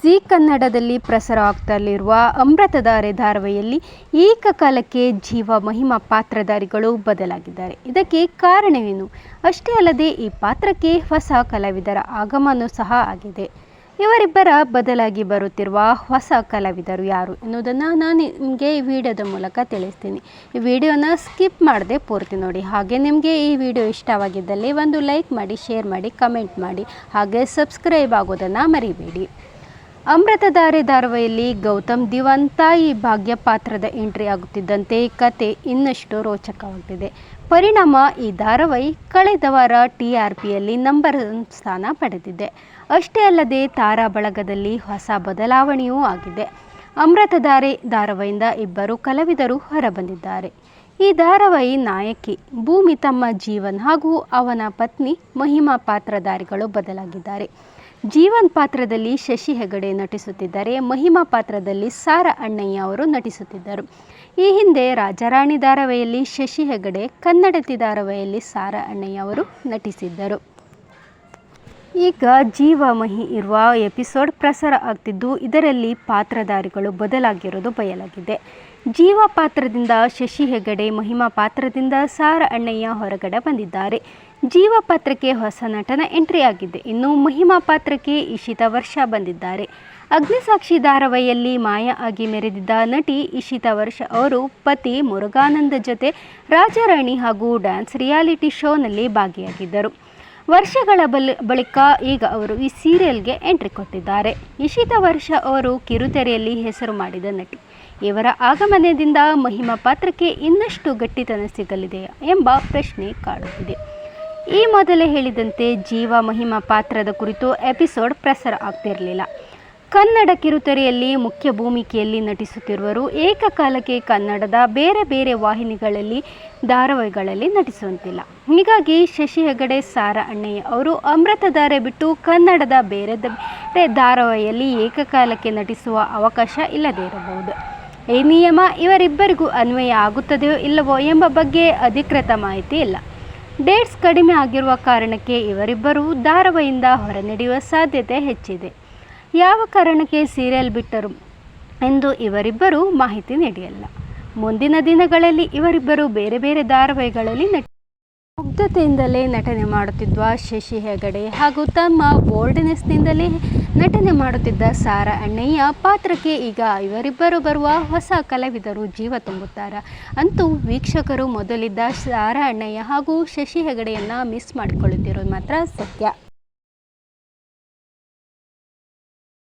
G ಕನ್ನಡದಲ್ಲಿ ಪ್ರಸಾರ ಪ್ರಸಾರವಾಗ್ತಲಿರುವ ಅಮೃತಧಾರೆ ಧಾರಾವಾಹಿಯಲ್ಲಿ ಏಕಕಾಲಕ್ಕೆ ಜೀವ ಮಹಿಮಾ ಪಾತ್ರಧಾರಿಗಳು ಬದಲಾಗಿದ್ದಾರೆ. ಇದಕ್ಕೆ ಕಾರಣವೇನು? ಅಷ್ಟೇ ಅಲ್ಲದೆ ಈ ಪಾತ್ರಕ್ಕೆ ಹೊಸ ಕಲಾವಿದರ ಆಗಮನ ಸಹ ಆಗಿದೆ. ಇವರಿಬ್ಬರ ಬದಲಾಗಿ ಬರುತ್ತಿರುವ ಹೊಸ ಕಲಾವಿದರು ಯಾರು ಎನ್ನುವುದನ್ನು ನಾನು ನಿಮಗೆ ಈ ವಿಡಿಯೋದ ಮೂಲಕ ತಿಳಿಸ್ತೀನಿ. ಈ ವಿಡಿಯೋನ ಸ್ಕಿಪ್ ಮಾಡದೆ ಪೂರ್ತಿ ನೋಡಿ. ಹಾಗೆ ನಿಮಗೆ ಈ ವಿಡಿಯೋ ಇಷ್ಟವಾಗಿದ್ದಲ್ಲಿ ಒಂದು ಲೈಕ್ ಮಾಡಿ, ಶೇರ್ ಮಾಡಿ, ಕಮೆಂಟ್ ಮಾಡಿ. ಹಾಗೆ ಸಬ್ಸ್ಕ್ರೈಬ್ ಆಗೋದನ್ನು ಮರಿಬೇಡಿ. ಅಮೃತಧಾರೆ ಧಾರಾವಾಹಿಯಲ್ಲಿ ಗೌತಮ್ ದಿವಾನ್ ತಾಯಿ ಭಾಗ್ಯ ಪಾತ್ರದ ಎಂಟ್ರಿ ಆಗುತ್ತಿದ್ದಂತೆ ಕತೆ ಇನ್ನಷ್ಟು ರೋಚಕವಾಗ್ತಿದೆ. ಪರಿಣಾಮ ಈ ಧಾರಾವಾಹಿ ಕಳೆದ ವಾರ ಟಿ ಆರ್ ಪಿಯಲ್ಲಿ ನಂಬರ್ ಸ್ಥಾನ ಪಡೆದಿದೆ. ಅಷ್ಟೇ ಅಲ್ಲದೆ ತಾರಾ ಬಳಗದಲ್ಲಿ ಹೊಸ ಬದಲಾವಣೆಯೂ ಆಗಿದೆ. ಅಮೃತಧಾರೆ ಧಾರಾವಾಹಿಯಿಂದ ಇಬ್ಬರು ಕಲಾವಿದರು ಹೊರಬಂದಿದ್ದಾರೆ. ಈ ಧಾರಾವಾಹಿ ನಾಯಕಿ, ಭೂಮಿ ತಮ್ಮ ಜೀವನ್ ಹಾಗೂ ಅವನ ಪತ್ನಿ ಮಹಿಮಾ ಪಾತ್ರಧಾರಿಗಳು ಬದಲಾಗಿದ್ದಾರೆ. ಜೀವನ್ ಪಾತ್ರದಲ್ಲಿ ಶಶಿ ಹೆಗಡೆ ನಟಿಸುತ್ತಿದ್ದಾರೆ. ಮಹಿಮಾ ಪಾತ್ರದಲ್ಲಿ ಸಾರ ಅಣ್ಣಯ್ಯ ಅವರು ನಟಿಸುತ್ತಿದ್ದರು. ಈ ಹಿಂದೆ ರಾಜಾರಾಣಿ ಧಾರಾವಾಹಿಯಲ್ಲಿ ಶಶಿ ಹೆಗಡೆ ಕನ್ನಡತಿ ಧಾರಾವಾಹಿಯಲ್ಲಿ ಸಾರ ಅಣ್ಣಯ್ಯ ಅವರು ನಟಿಸಿದ್ದರು. ಈಗ ಜೀವ ಮಹಿ ಇರುವ ಎಪಿಸೋಡ್ ಪ್ರಸಾರ ಆಗ್ತಿದ್ದು ಇದರಲ್ಲಿ ಪಾತ್ರಧಾರಿಗಳು ಬದಲಾಗಿರೋದು ಬಯಲಾಗಿದೆ. ಜೀವ ಪಾತ್ರದಿಂದ ಶಶಿ ಹೆಗಡೆ, ಮಹಿಮಾ ಪಾತ್ರದಿಂದ ಸಾರ ಅಣ್ಣಯ್ಯ ಹೊರಗಡೆ ಬಂದಿದ್ದಾರೆ. ಜೀವ ಪಾತ್ರಕ್ಕೆ ಹೊಸ ನಟನ ಎಂಟ್ರಿ ಆಗಿದೆ. ಇನ್ನು ಮಹಿಮಾ ಪಾತ್ರಕ್ಕೆ ಇಶಿತಾ ವರ್ಷ ಬಂದಿದ್ದಾರೆ. ಅಗ್ನಿಸಾಕ್ಷಿ ಧಾರಾವಾಹಿಯಲ್ಲಿ ಮಾಯ ಆಗಿ ಮೆರೆದಿದ್ದ ನಟಿ ಇಶಿತಾ ವರ್ಷ ಅವರು ಪತಿ ಮುರುಗಾನಂದ ಜೊತೆ ರಾಜಾರಾಣಿ ಹಾಗೂ ಡ್ಯಾನ್ಸ್ ರಿಯಾಲಿಟಿ ಶೋನಲ್ಲಿ ಭಾಗಿಯಾಗಿದ್ದರು. ವರ್ಷಗಳ ಬಲ್, ಬಳಿಕ ಈಗ ಅವರು ಈ ಸೀರಿಯಲ್ಗೆ ಎಂಟ್ರಿ ಕೊಟ್ಟಿದ್ದಾರೆ. ಇಶಿತಾ ವರ್ಷ ಅವರು ಕಿರುತೆರೆಯಲ್ಲಿ ಹೆಸರು ಮಾಡಿದ ನಟಿ. ಇವರ ಆಗಮನದಿಂದ ಮಹಿಮಾ ಪಾತ್ರಕ್ಕೆ ಇನ್ನಷ್ಟು ಗಟ್ಟಿತನ ಸಿಗಲಿದೆ ಎಂಬ ಪ್ರಶ್ನೆ ಕಾಡುತ್ತಿದೆ. ಈ ಮೊದಲೇ ಹೇಳಿದಂತೆ ಜೀವ ಮಹಿಮಾ ಪಾತ್ರದ ಕುರಿತು ಎಪಿಸೋಡ್ ಪ್ರಸಾರ ಆಗ್ತಿರಲಿಲ್ಲ. ಕನ್ನಡ ಕಿರುತೆರೆಯಲ್ಲಿ ಮುಖ್ಯ ಭೂಮಿಕೆಯಲ್ಲಿ ನಟಿಸುತ್ತಿರುವರು. ಏಕಕಾಲಕ್ಕೆ ಕನ್ನಡದ ಬೇರೆ ಬೇರೆ ವಾಹಿನಿಗಳಲ್ಲಿ ಧಾರಾವಾಹಿಗಳಲ್ಲಿ ನಟಿಸುವಂತಿಲ್ಲ. ಹೀಗಾಗಿ ಶಶಿ ಹೆಗಡೆ, ಸಾರಾ ಅಣ್ಣಯ್ಯ ಅವರು ಅಮೃತಧಾರೆ ಬಿಟ್ಟು ಕನ್ನಡದ ಬೇರೆ ಬೇರೆ ಧಾರಾವಾಹಿಯಲ್ಲಿ ಏಕಕಾಲಕ್ಕೆ ನಟಿಸುವ ಅವಕಾಶ ಇಲ್ಲದೇ ಇರಬಹುದು. ಈ ನಿಯಮ ಇವರಿಬ್ಬರಿಗೂ ಅನ್ವಯ ಆಗುತ್ತದೆಯೋ ಇಲ್ಲವೋ ಎಂಬ ಬಗ್ಗೆ ಅಧಿಕೃತ ಮಾಹಿತಿ ಇಲ್ಲ. ಡೇಟ್ಸ್ ಕಡಿಮೆ ಆಗಿರುವ ಕಾರಣಕ್ಕೆ ಇವರಿಬ್ಬರೂ ಧಾರಾವಾಹಿಯಿಂದ ಹೊರನಡೆಯುವ ಸಾಧ್ಯತೆ ಹೆಚ್ಚಿದೆ. ಯಾವ ಕಾರಣಕ್ಕೆ ಸೀರಿಯಲ್ ಬಿಟ್ಟರು ಎಂದು ಇವರಿಬ್ಬರು ಮಾಹಿತಿ ನೀಡಿಯಲ್ಲ. ಮುಂದಿನ ದಿನಗಳಲ್ಲಿ ಇವರಿಬ್ಬರು ಬೇರೆ ಬೇರೆ ಧಾರಾವಾಹಿಗಳಲ್ಲಿ ನಟ ಮುಗ್ಧತೆಯಿಂದಲೇ ನಟನೆ ಮಾಡುತ್ತಿದ್ದ ಶಶಿ ಹೆಗಡೆ ಹಾಗೂ ತಮ್ಮ ಬೋಲ್ಡ್ನೆಸ್ನಿಂದಲೇ ನಟನೆ ಮಾಡುತ್ತಿದ್ದ ಸಾರಾ ಅಣ್ಣಯ್ಯ ಪಾತ್ರಕ್ಕೆ ಈಗ ಇವರಿಬ್ಬರು ಬರುವ ಹೊಸ ಕಲಾವಿದರು ಜೀವ ತುಂಬುತ್ತಾರೆ. ಅಂತೂ ವೀಕ್ಷಕರು ಮೊದಲಿದ್ದ ಸಾರಾ ಅಣ್ಣಯ್ಯ ಹಾಗೂ ಶಶಿ ಹೆಗಡೆಯನ್ನು ಮಿಸ್ ಮಾಡಿಕೊಳ್ಳುತ್ತಿರೋದು ಮಾತ್ರ ಸತ್ಯ.